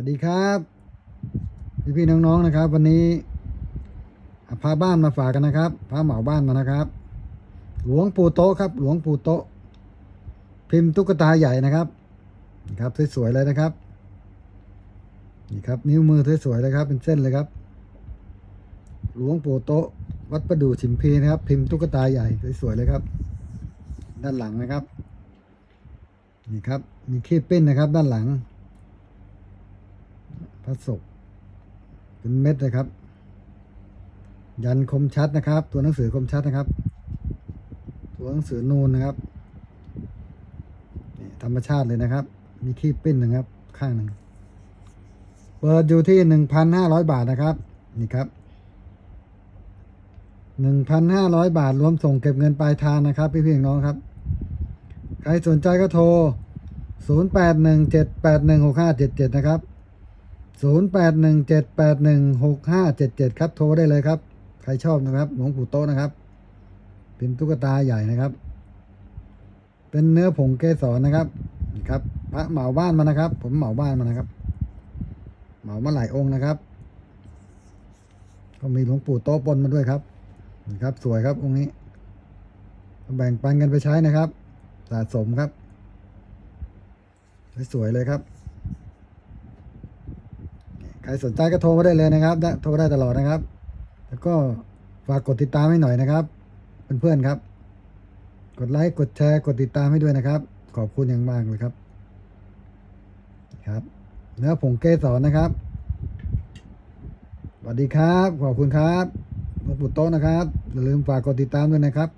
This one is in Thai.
สวัสดีครับพี่พี่ๆน้องๆนะครับ วันนี้พาบ้านมาฝากกันนะครับพาเหมาบ้านมานะครับ หลวงปู่โตครับ หลวงปู่โตพิมพ์ตุ๊กตาใหญ่นะครับนี่ครับสวยๆเลยนะครับนี่ครับ นิ้วมือสวยๆเลยครับ เป็นเส้นเลยครับ หลวงปู่โตวัดประดู่ฉิมพีนะครับ พิมพ์ตุ๊กตาใหญ่สวยๆเลยครับ ด้านหลังนะครับนี่ครับมีขี้ปิ้นนะครับ ด้านหลัง ระศกเป็นเม็ดนะครับ ยันคมชัดนะครับ ตัวหนังสือคมชัดนะครับ ตัวหนังสือนูนนะครับนี่ธรรมชาติเลยนะครับ มีขี้ปิ้นนะครับ ข้างหนึ่งเปิดอยู่ที่หนึ่งพันห้าร้อยบาทนะครับ นี่ครับหนึ่งพันห้าร้อยบาทรวมส่งเก็บเงินปลายทางนะครับ พี่พี่ๆน้องครับ ใครสนใจก็โทรศูนย์แปดหนึ่งเจ็ดแปดหนึ่งหกห้าเจ็ดเจ็ดนะครับ ศูนย์แปดหนึ่งเจ็ดแปดหนึ่งหกห้าเจ็ดเจ็ดครับ โทรได้เลยครับ ใครชอบนะครับหลวงปู่โตนะครับเป็นตุ๊กตาใหญ่นะครับ เป็นเนื้อผงเกสรนะครับนี่ครับ พระเหมาบ้านมานะครับ ผมเหมาบ้านมานะครับ เหมามาหลายองค์นะครับ ก็มีหลวงปู่โตปนมาด้วยครับนี่ครับ สวยครับองค์นี้ แบ่งปันกันไปใช้นะครับ สะสมครับ สวยๆเลยครับ ใครสนใจก็โทรมาได้เลยนะครับ โทรได้ตลอดนะครับ แล้วก็ฝากกดติดตามให้หน่อยนะครับ เพื่อนๆครับ กดไลค์กดแชร์กดติดตามให้ด้วยนะครับ ขอบคุณอย่างมากเลยครับ ครับเนื้อผงเกสรนะครับสวัสดีครับ ขอบคุณครับหลวงปู่โต๊ะนะครับอย่าลืมฝากกดติดตามด้วยนะครับ